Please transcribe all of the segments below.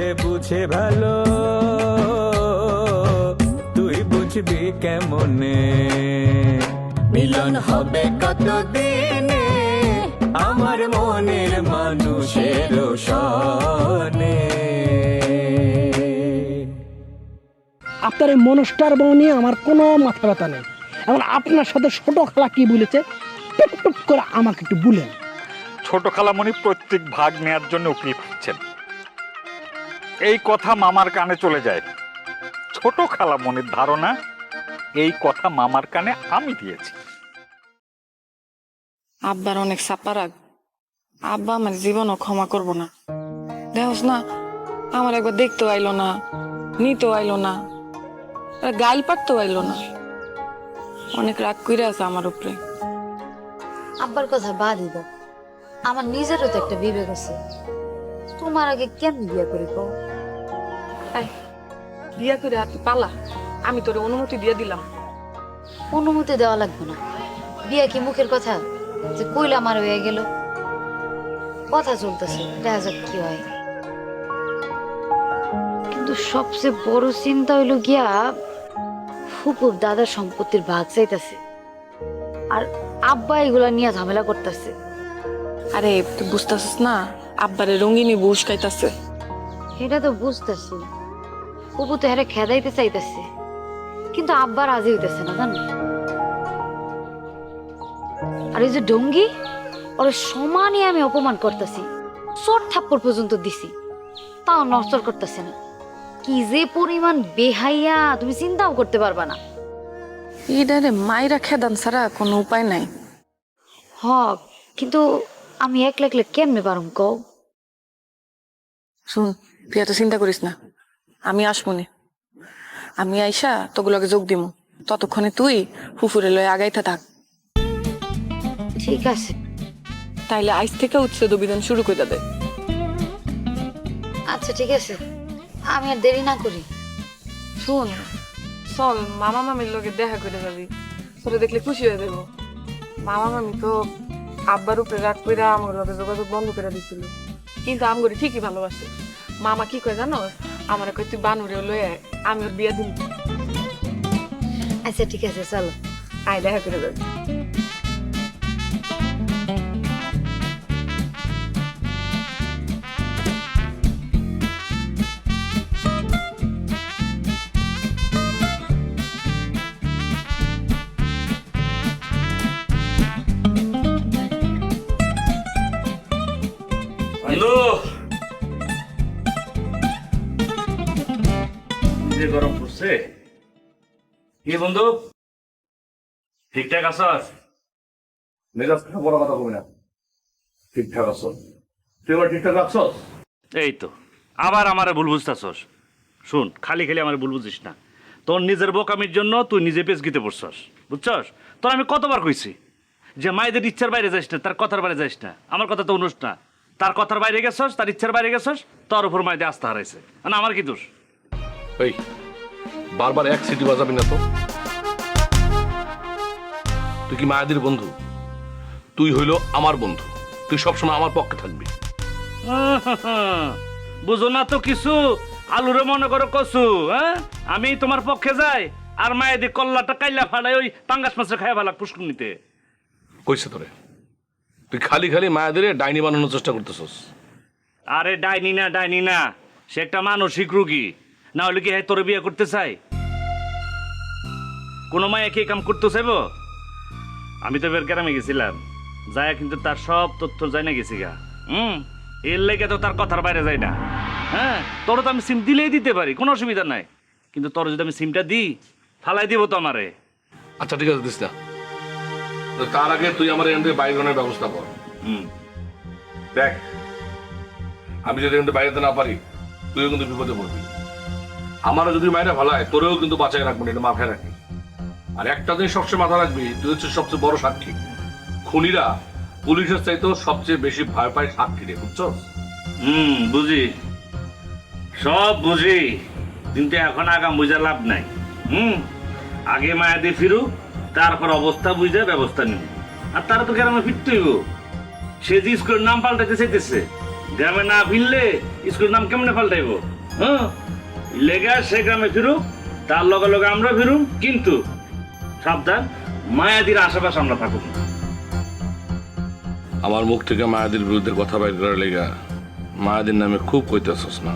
সে বুঝে ভালো। তুই বুঝবি কেমনে? মিলন হবে কতদিনে? আমার মনের মানুষের সনে। আপনার এই মনস্টার বউ নিয়ে আমার কোনো মাথা ব্যথা নেই। এখন আপনার সাথে ছোট খেলা কি বলেছে টুক টুক করে আমাকে একটু বলেন। ছোট খালামণি প্রত্যেক ভাগ নেয়ার জন্য উকিল পাচ্ছেন এই কথা মামার কানে চলে যায়। ছোট খালামণির ধারণা এই কথা মামার কানে আমি দিয়েছি। আব্বার অনেক সাপারাগ আব্বা আমার জীবনও ক্ষমা করব না। দেখোস না আমার একবার দেখতেও আইলো না নিতেও আইলো না আর গাইল পারতেও আইলো না। অনেক রাগ কইরা আছে আমার উপরে। আব্বার কথা বাদই দাও আমার নিজেরও তো একটা বিবেক আছে। তোমার আগে কেমনি বিয়ে করি কও? এই, বিয়া করে আর তুই পালা। আমি তোর অনুমতি দিয়ে দিলাম। অনুমতি দেওয়া লাগবে না। বিয়ে কি মুখের কথা? যে কইলা আমার হয়ে গেল। কথা চলতেছে দেখা যাক কি হয়। কিন্তু সবচেয়ে বড় চিন্তা হইল গিয়া ফুপুর দাদার সম্পত্তির ভাগ চাইতেছে। আর আব্বা এগুলা নিয়ে ঝামেলা করতেছে। আরে তুই বুঝতেছিস না? আব্বারে রঙিনী বুস খাইতাছে এটা তো বুঝতেছি। ফুপু তো হেরে খেদাইতে চাইতেছে কিন্তু আব্বা রাজি হইতেছে না জানো? আর এই যে ডঙ্গি ওরে সমানই আমি অপমান করতেছি চোর থাপ্পড় পর্যন্ত দিছি তাও নষ্টর করতেছে না। কি যে পরিমাণ বেহাইয়া তুমি চিন্তাও করতে পারবা না। এটারে মাইরা খেদান ছাড়া কোনো উপায় নাই। হ কিন্তু আমি একলা একলা কেমনে পারুম কও? শুন তুই এত চিন্তা করিস না। আমি আসমুনি। আমি আইসা তোগুলোকে যোগ দিমু। ততক্ষণে তুই ফুফুরে লয়ে আগাইতে থাক। ঠিক আছে। তাইলে আইস থেকে উচ্ছেদ অভিযান শুরু করে দেবে আচ্ছা ঠিক আছে। আমি আর দেরি না করি। শুন চল মামা মামির লগে দেখা করে যাবি। তোরে দেখলে খুশি হয়ে দেবো মামা মামি তো আব্বার উপরে রাগ করে আমার লগে যোগাযোগ বন্ধ করে দিছিল। কিন্তু আমগরি ঠিকই ভালোবাসে। মামা কি কয় জানো? আমার কই তুই বানুরে লয়ে আমি ওর বিয়ে দিন আচ্ছা ঠিক আছে চলো। আয় দেখা করে যাবি। কি বন্ধু? ঠিকঠাক আছস মেজাজ থেকে বড় কথা কবি না। ঠিকঠাক আছো। তুই এবার ঠিকঠাক রাখছস এই তো। আবার আমারে ভুল বুঝতেছস। শুন খালি খালি আমার ভুল বুঝিস না। তোর নিজের বোকামির জন্য তুই নিজে পেঁচকিতে পড়ছস। বুঝছস? তোর আমি কতবার কইছি যে মায়েদের ইচ্ছার বাইরে যাইস না তার কথার বাইরে যাইস না। আমার কথা তো অনুস না। তার কথার বাইরে গেছস তার ইচ্ছার বাইরে গেছস তোর উপর মায়েদের আস্থা হারাইছে। মানে আমার কি দোষ? এই বারবার এক সিটি বাজাবি না তো? তুই কি মায়াদির বন্ধু? তুই হইল আমার বন্ধু। তুই সবসময় আমার পক্ষে থাকবি। বুঝো না তো কিছু? আলুরে মনে করো কসু হ্যাঁ? আমি তোমার পক্ষে যাই আর মায়েদি কল্লাটা কাইলা ফালাই ওই পাঙ্গাস মাছের খাইয়া ভালো পুষ্কুর নিতে। কইছে তোরে তুই খালি খালি মায়াদের ডাইনি বানানোর চেষ্টা করতেছস। আরে ডাইনি না ডাইনি না সে একটা মানসিক রুগী। না হলে কি হ্যাঁ তোরে বিয়ে করতে চাই? কোনো মায়ে কি কাম করতে চাইব? আমি তো বের গ্রামে গেছিলাম। যায় কিন্তু তার সব তথ্য যাই না গেছি গা। হুম? এর লেগে তো তার কথার বাইরে যায় না। হ্যাঁ? তোর তো আমি সিম দিলেই দিতে পারি কোনো অসুবিধা নাই। কিন্তু তোর যদি আমি সিমটা দিই ফালাই দিব তো আমারে। আচ্ছা ঠিক আছে দিস না। তো তার আগে তুই আমার এখান থেকে বাইরে বাইরের ব্যবস্থা কর। হুম। দেখ আমি যদি কিন্তু বাইরেতে না পারি তুইও কিন্তু বিপদে পড়বি। আমারও যদি মায়েরা ভালো হয় তোরেও কিন্তু বাঁচায় রাখব না, এটা মাথায় রাখবি। আর একটা জিনিস সবসময় মাথা রাখবি তুই হচ্ছে সবচেয়ে বড় সাক্ষী। খুনিরা পুলিশের চাইতেও সবচেয়ে বেশি ভয় পায় সাক্ষীরে বুঝছ? হুম, বুঝি। সব বুঝি, কিন্তু এখন আগাম বুঝা লাভ নাই। হুম, আগে মায়াদি ফিরুক, তারপর অবস্থা বুঝে ব্যবস্থা নিব। আর তারা তো গ্রামে ফিরতে হইব সে যে স্কুলের নাম পাল্টাইতে চাইতেছে, গ্রামে না ফিরলে স্কুলের নাম কেমনে পাল্টাইব? হ্যাঁ? লেগা সে গ্রামে ফিরুক, তার লগে লগে আমরা ফিরুম, কিন্তু সাবধান মায়াদির আশেপাশে আমরা থাকুক। আমার মুখ থেকে মায়াদির বিরুদ্ধে কথা বাইর করার লেগা মায়াদের নামে খুব কইতেছস না।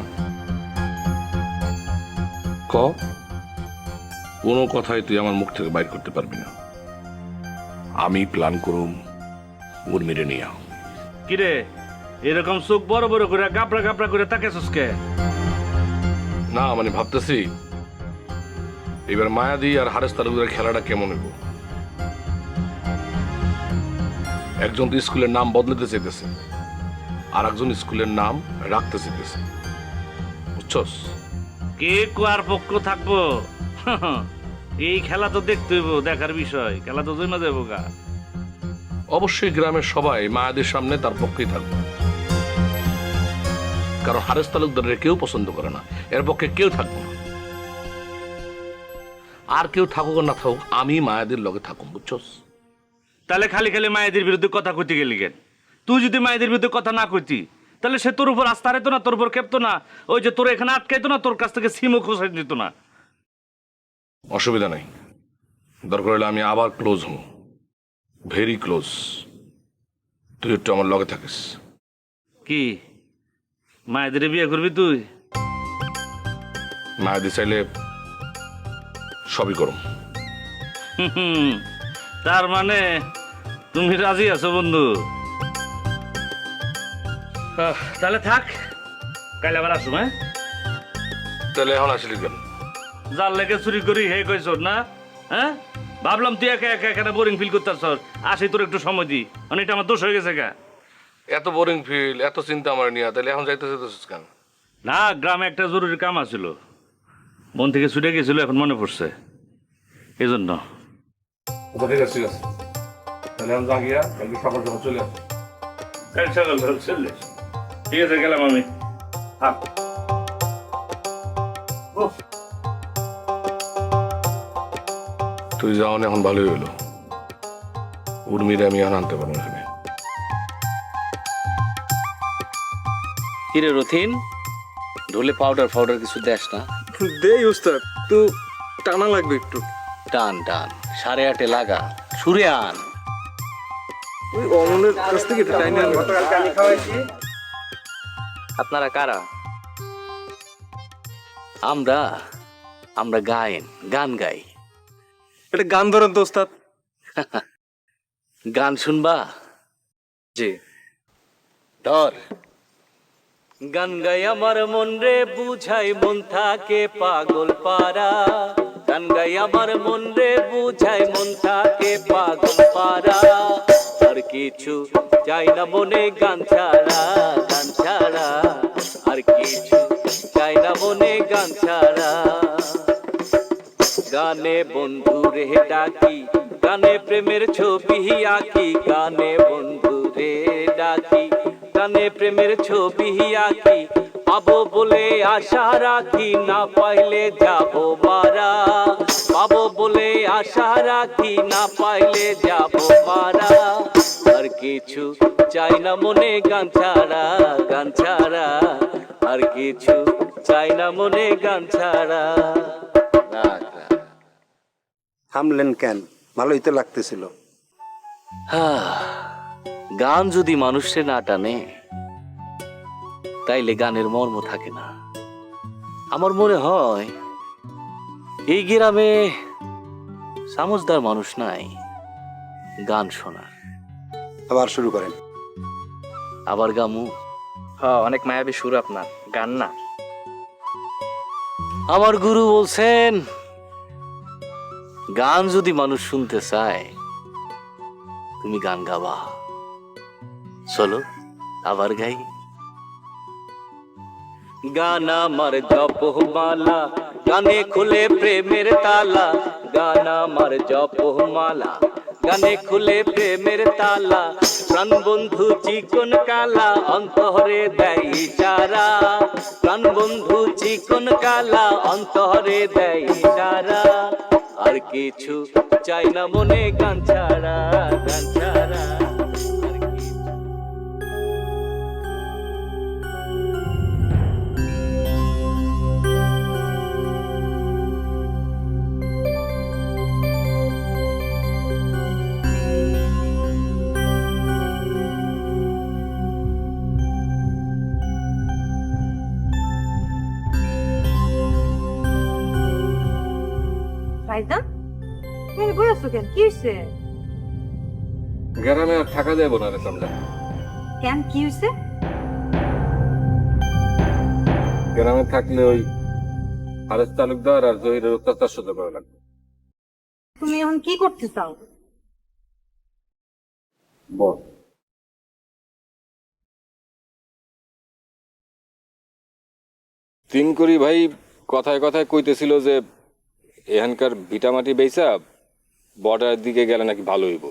ক কোনো কথাই তুই আমার মুখ থেকে বাইর করতে পারবি না। আমি প্ল্যান করুম উর্মিরে নিয়ে। কিরে এরকম চোখ বড় বড় করে গাবড়া গাবড়া করে তাকে কে? না মানে ভাবতেছি এবার মায়াদি আর হারেস তালুকদারের খেলাটা কেমন হইব? একজন তো স্কুলের নাম বদলাতে চাইতেছে আর একজন স্কুলের নাম রাখতে চাইতেছে। বুঝছস? কে কোয়ার পক্ষ থাকব? এই খেলা তো দেখতে হইব দেখার বিষয়। খেলা তো জমা যাব গা। অবশ্যই গ্রামের সবাই মায়াদের সামনে তার পক্ষেই থাকবে। কারণ হারেস তালুকদারের কেউ পছন্দ করে না এর পক্ষে কেউ থাকবে না। আর কেউ থাকুক আর না থাকুক আমি মায়াদের লগে থাকুম বুঝছস? তাহলে খালি খালি মায়েদের বিরুদ্ধে কথা কইতে গেলি কেন? তুই যদি মায়েদের বিরুদ্ধে কথা না কইতি তাহলে সে তোর উপর আস্থা হারাইতো না তোর উপর খেপতো না ওই যে তোর এখানে আটকাইতো না তোর কাছ থেকে সিমও খোঁসাই দিত না। অসুবিধা নাই। দরকার হলে আমি আবার ক্লোজ হব ভেরি ক্লোজ তুই একটু আমার লগে থাকিস। কি? মায়েদের বিয়ে করবি তুই? মায়াদি চাইলে সবই হুম, তার মানে তুমি রাজি আছো বন্ধু? আহ, তাহলে থাক। কাইলে আবার আসুম হ্যাঁ? তাহলে এখন আসলি কেন? যার লেগে চুরি করি হে কইছ না? হ্যাঁ? ভাবলাম তুই একা একা এখানে বোরিং ফিল করতেছ। আসি তোর একটু সময় দি। মানে এটা আমার দোষ হয়ে গেছে গা। এত বোরিং ফিল এত চিন্তা আমার নিয়ে তাহলে এখন যাইতে চাইতেছিস কেন? না গ্রামে একটা জরুরি কাম আছিল। মন থেকে ছুটে গেছিল এখন মনে পড়ছে। এই জন্য আচ্ছা ঠিক আছে ঠিক আছে তাহলে এখন জাগিয়া কালকে সকাল সকাল চলে আসি সকাল সকাল চললে ঠিক আছে গেলাম আমি। থাক। তুই যাও না এখন ভালোই হলো। উর্মিরে আমি এখন আনতে পারব এখানে। কিরে রথিন? ঢোলে পাউডার ফাউডার কিছু দেস না। দেই উস্তাদ তো টানা লাগবে একটু। টান টান সাড়ে আটে লাগা। সুরে আন ওই অমনের কাছ থেকে টাইনে আপনারা কারা? আমরা আমরা গায়েন গান গাই। এটা গান ধরেন তো উস্তাদ গান শুনবা? জি। ধর। গান গাই আমার মন রে, বুঝাই মন থাকে পাগল পারা গান গাই আমার মন রে, বুঝাই মন থাকে পাগল পারা আর কিছু চাই না মনে গান ছাড়া গান ছাড়া। আর কিছু চাই না মনে গান ছাড়া। গানে বন্ধু রে ডাকি, গানে প্রেমের ছবি আঁকি, গানে বন্ধু রে ডাকি। গানে প্রেমের ছবি আঁকি। পাবো বলে আশা রাখি না পাইলে যাব মারা পাবো বলে আশা রাখি না পাইলে যাব মারা আর কিছু চাই না মনে গান ছাড়া গান ছাড়া। আর কিছু চাই না মনে গান ছাড়া। থামলেন কেন? ভালোই তো লাগতেছিল। হ্যাঁ, গান যদি মানুষে না টানে তাইলে গানের মর্ম থাকে না। আমার মনে হয় এই গ্রামে সামজদার মানুষ নাই গান শোনার। আবার শুরু করেন। আবার গামু। হ্যাঁ অনেক মায়াবী সুর আপনার গান না। আমার গুরু বলছেন গান যদি মানুষ শুনতে চায় তুমি গান গাবা। চলো, আবার গাই। গান আমার জপমালা গানে খুলে প্রেমের তালা। গান আমার জপমালা গানে খুলে প্রেমের তালা। প্রাণ বন্ধু চিকন কালা অন্তরে দেয় ইশারা। প্রাণ বন্ধু চিকন কালা অন্তরে দেয় ইশারা। আর কিছু চাই না মনে গান ছাড়া গান ছাড়া। ভাইজান? তুমি বই আছো কেন? কি হয়েছে গ্রামে আর থাকা যাব না রে সামনে কেন? কি হয়েছে গ্রামে থাকলে ওই হারেস তালুকদার আর জহিরের অত্যাচার সহ্য করা লাগবে। তুমি এখন কি করতে চাও? বল। তিন করি ভাই কথায় কথায় কইতেছিল যে এখানকার ভিটামাটি বেচা বর্ডারের দিকে গেলে নাকি ভালো হইব।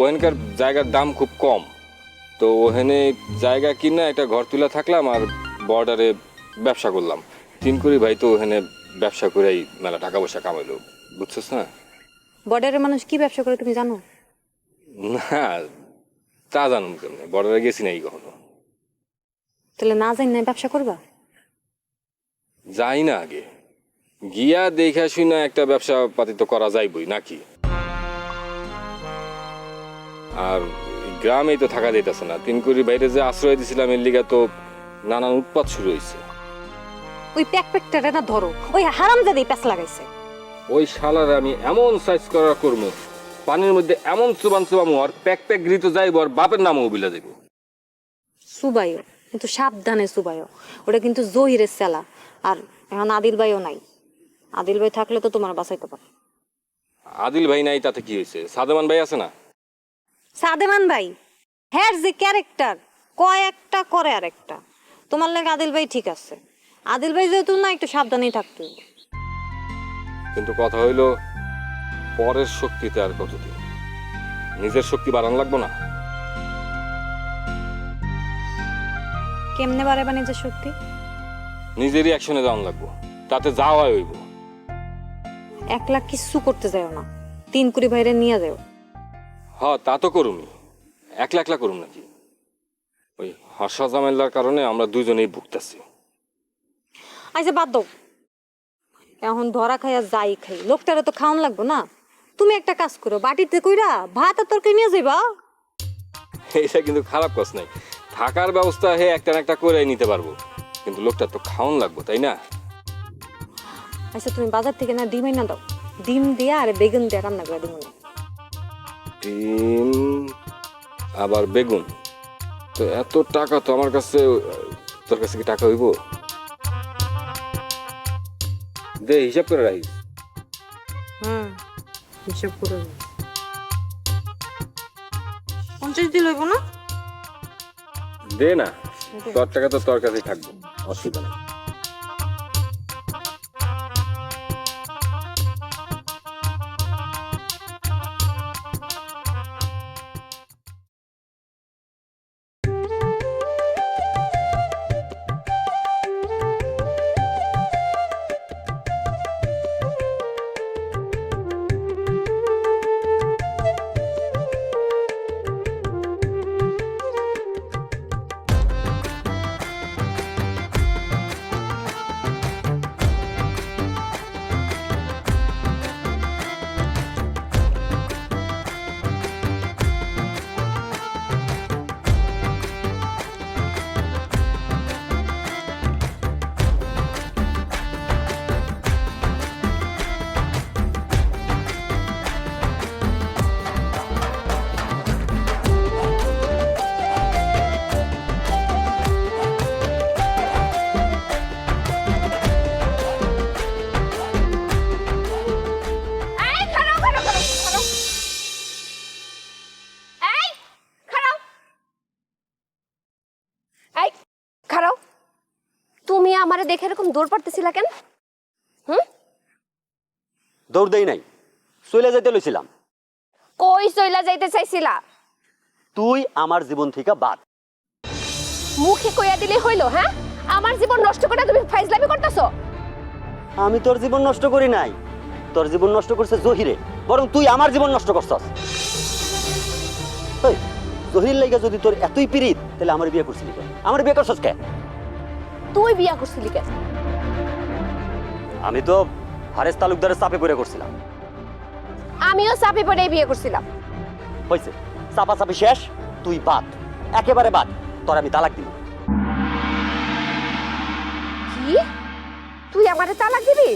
ওখানকার জায়গার দাম খুব কম। তো ওখানে জায়গা কিনা একটা ঘর তুলে থাকলাম আর বর্ডারে ব্যবসা করলাম। তিন করি ভাই তো ওখানে ব্যবসা করেই মেলা টাকা পয়সা কামাইলো। বুঝছিস না? বর্ডারের মানুষ কি ব্যবসা করে তুমি জানো? না তা জানুন কেমনে? বর্ডারে গেছি নাই কখনো। তাহলে না জানি না ব্যবসা করবা? যাই না আগে। গিয়া দেখা শুনা একটা ব্যবসা পাতি তো করা যাইবই নাকি? আর গ্রামেই তো থাকা যাইতেছে না। তিন কুড়ি বাইরে যে আশ্রয় দিছিলাম এর লিগা তো নানান উৎপাত শুরু হয়েছে ওই প্যাক প্যাকটারে না ধরো ওই প্যাস লাগাইছে। ওই শালার আমি এমন সাইজ করা করব পানির মধ্যে এমন চুবান চুবামো আর প্যাক প্যাক গৃত যাইবো আর বাপের নামও বিলা যাইব। সুবাইও কিন্তু সাবধানে সুবাইও ওটা কিন্তু জহিরের সেলা আর এখন আদিল ভাইও নাই। আদিল ভাই থাকলে তো তোমার বাঁচাইতে পারে আদিল ভাই নাই তাতে কি হয়েছে? সাদেমান ভাই আছে না? সাদেমান ভাই? হ্যার যে ক্যারেক্টার কয় একটা করে আর একটা তোমার লাগে আদিল ভাই ঠিক আছে। আদিল ভাই যেহেতু না একটু সাবধানেই থাকতে কিন্তু কথা হইল পরের শক্তিতে আর কতদিন? নিজের শক্তি বাড়ানো লাগবো না? কেমনে বাড়াবা নিজের শক্তি? নিজেরই অ্যাকশনে যাওয়ান লাগবো। তাতে যাওয়া হইব। একলা কিচ্ছু করতে যাও না। তিন কুড়ি ভাইরে নিয়ে যাও হ তা তো করুমি। একলা একলা করুম নাকি? ওই হাসা জামেলার কারণে আমরা দুজনেই ভুগতেছি। আচ্ছা বাদ দাও। এখন ধরা খাইয়া যাই খাই। লোকটারে তো খাওয়ান লাগবো না। তুমি একটা কাজ করো বাটিতে কইরা ভাত আর তরকারি নিয়ে যাইবা। এটা কিন্তু খারাপ কাজ নাই। থাকার ব্যবস্থা হে একটা না একটা করে নিতে পারব। কিন্তু লোকটা তো খাওয়ান লাগবো তাই না? আচ্ছা তুমি বাজার থেকে না ডিম না দাও। ডিম দিয়া আর বেগুন দিয়া রান্না করে দিব না। ডিম আবার বেগুন? তো এত টাকা তো আমার কাছে তোর কাছে কি টাকা হইব? দে হিসাব করে রাখিস হুম হিসাব করে পঞ্চাশ দিল হইব না? দে না তোর টাকা তো তোর কাছেই থাকব। অসুবিধা নেই আমারে দেখে এরকম দৌড় পারতেছিলা কেন? হুম? দৌড় দেই নাই। চলে যেতে লইছিলাম। কই চইলা যাইতে চাইছিলা? তুই আমার জীবন থেকে বাদ। মুখে কইয়া দিলে হইল হ্যাঁ? আমার জীবন নষ্ট করে তুমি ফাইজলামি করতেছো? আমি তোর জীবন নষ্ট করি নাই। তোর জীবন নষ্ট করছে জহিরে বরং তুই আমার জীবন নষ্ট করছস। জহির লাইগা যদি তোর এতই পিরিত তাহলে আমার বিয়ে করছিলি কেন আমার বিয়ে করছস কে? তুই বিয়া করছিলি কেন? আমি তো হারেস তালুকদারের চাপে পড়ে করছিলাম। আমিও চাপে পড়ে বিয়ে করছিলাম। হয়েছে চাপা চাপি শেষ তুই বাদ একেবারে বাদ তোর আমি তালাক দিব। কি? তুই আমারে তালাক দিবি?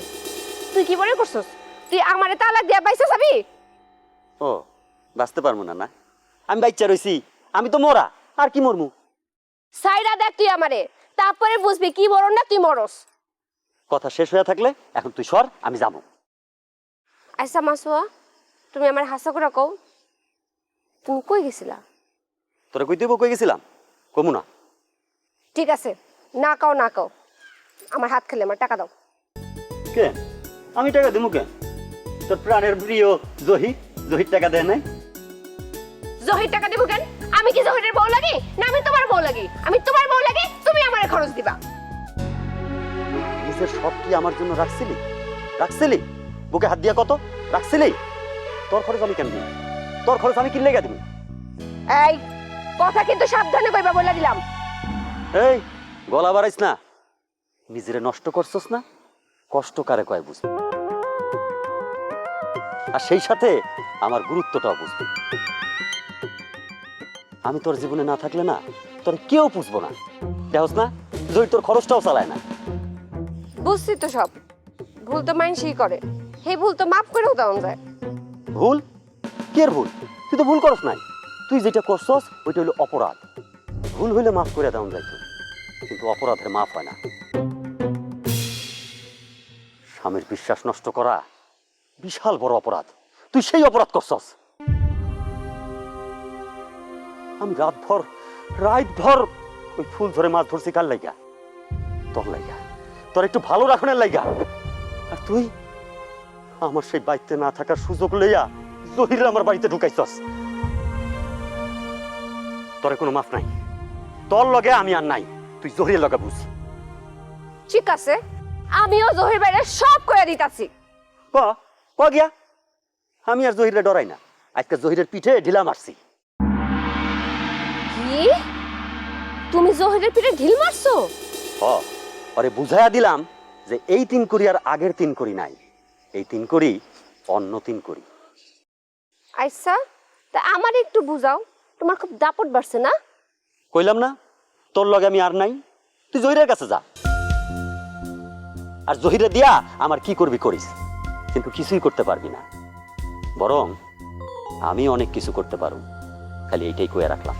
তুই কি মনে করছস? তুই আমারে তালাক দিয়া পাইছা যাবি? ও বাঁচতে পারব না না। আমি বাচ্চা রইছি আমি তো মরা আর কি মরমু? সাইরা দেখ তুই আমারে। তারপরে বুঝবি কি মরণ না তুই মরস। কথা শেষ হয়ে থাকলে এখন তুই সর আমি যাব। আচ্ছা মাসুয়া তুমি আমার হাসা করে কও। তুমি কই গেছিলা? তোরা কই দিব কই গেছিলাম? কমু না। ঠিক আছে না কাও না কাও। আমার হাত খেলে আমার টাকা দাও। কে? আমি টাকা দেবো কেন তোর প্রাণের প্রিয় জহি জহির টাকা দেয় নাই? জহির টাকা দিব কেন? আমি কি জহিরের বউ লাগি? না আমি তোমার বউ লাগি। আমি তোমার বউ লাগি তুমি আমার খরচ দিবা। নিজের সব কি আমার জন্য রাখছিলি? রাখছিলি? বুকে হাত দিয়া কত? রাখছিলি? তোর খরচ আমি কেন দিই তোর খরচ আমি কিনলে গা দিবি এই কথা কিন্তু সাবধানে কইবা বলে দিলাম। এই গলা বাড়াইস না। নিজেরে নষ্ট করছস না? কষ্ট কারে কয় বুঝবি? আর সেই সাথে আমার গুরুত্বটাও বুঝবি। আমি তোর জীবনে না থাকলে না তোর কেউ বুঝব না। দেখস না যদি তোর খরচটাও চালায় না। বুঝছি তো সব। ভুল তো মাইনসই করে। সেই ভুল তো মাফ করেও দেওয়া যায়। ভুল? কে ভুল? তুই তো ভুল করস নাই। তুই যেটা করছস ওইটা হলো অপরাধ। ভুল হইলে মাফ করে দেওয়া যাইতো কিন্তু অপরাধের মাফ হয় না। স্বামীর বিশ্বাস নষ্ট করা বিশাল বড় অপরাধ। তুই সেই অপরাধ করছস। আমি রাত ভর রাত ভর ওই ফুল ধরে মাছ ধরছি কার লাইগা? তোর লাইগা। তোর একটু ভালো রাখনের লাইগা। আর তুই? আমার সেই বাড়িতে না থাকার সুযোগ লইয়া জহির আমার বাড়িতে ঢুকাইছস। তোর কোনো মাফ নাই। তোর লগে আমি আর নাই। তুই জহিরের লগে বুঝ। ঠিক আছে আমিও জহির বাইরে সব করে দিতাছি। ক? ক গিয়া? আমি আর জহিরে ডরাই না। আজকে জহিরের পিঠে ঢিলা মারছি। কি তুমি জহিরের পিঠে ঢিল মারছো? হ আরে বুঝাইয়া দিলাম যে এই তিন করি আর আগের তিন করি নাই। এই তিন করি অন্য তিন করি। আচ্ছা তা আমার একটু বুঝাও। তোমার খুব দাপট বাড়ছে না? কইলাম না তোর লগে আমি আর নাই। তুই জহিরের কাছে যা। আর জহিরে দিয়া আমার কি করবি করিস কিন্তু কিছুই করতে পারবি না। বরং আমি অনেক কিছু করতে পারব খালি এইটাই কয়ে রাখলাম।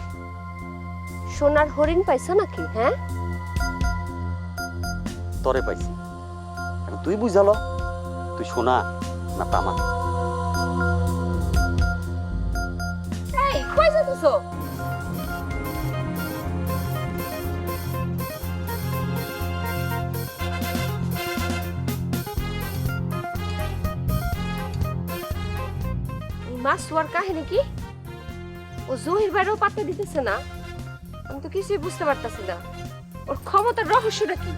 সোনার হরিণ পাইছো নাকি হ্যাঁ তরে পাইছি। তুই বুঝালো তুই শোনা না তামা। এই কই যাইতেছো? মাছ শোয়ার কাহিনী কি? ও জহির বাইরেও পাত্তা দিতেছে না? আমি তো কিছুই বুঝতে পারতাছি না। ওর ক্ষমতার রহস্যটা কি?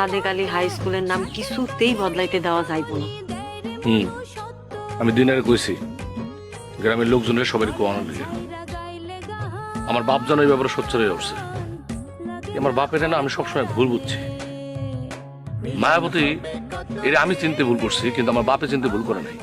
সাদেক আলী হাই স্কুলের নাম কিছুতেই বদলাইতে দেওয়া যাইব না। হুম, আমি দিনের কইছি, গ্রামের লোকজনের সবাই কোয়ানো দিকে আমার বাপ যেন এই ব্যাপারে সোচ্চার হয়ে উঠছে। আমার বাপের না আমি সবসময় ভুল বুঝছি। মায়াবতী, এর আমি চিনতে ভুল করছি, কিন্তু আমার বাপে চিনতে ভুল করে নাই।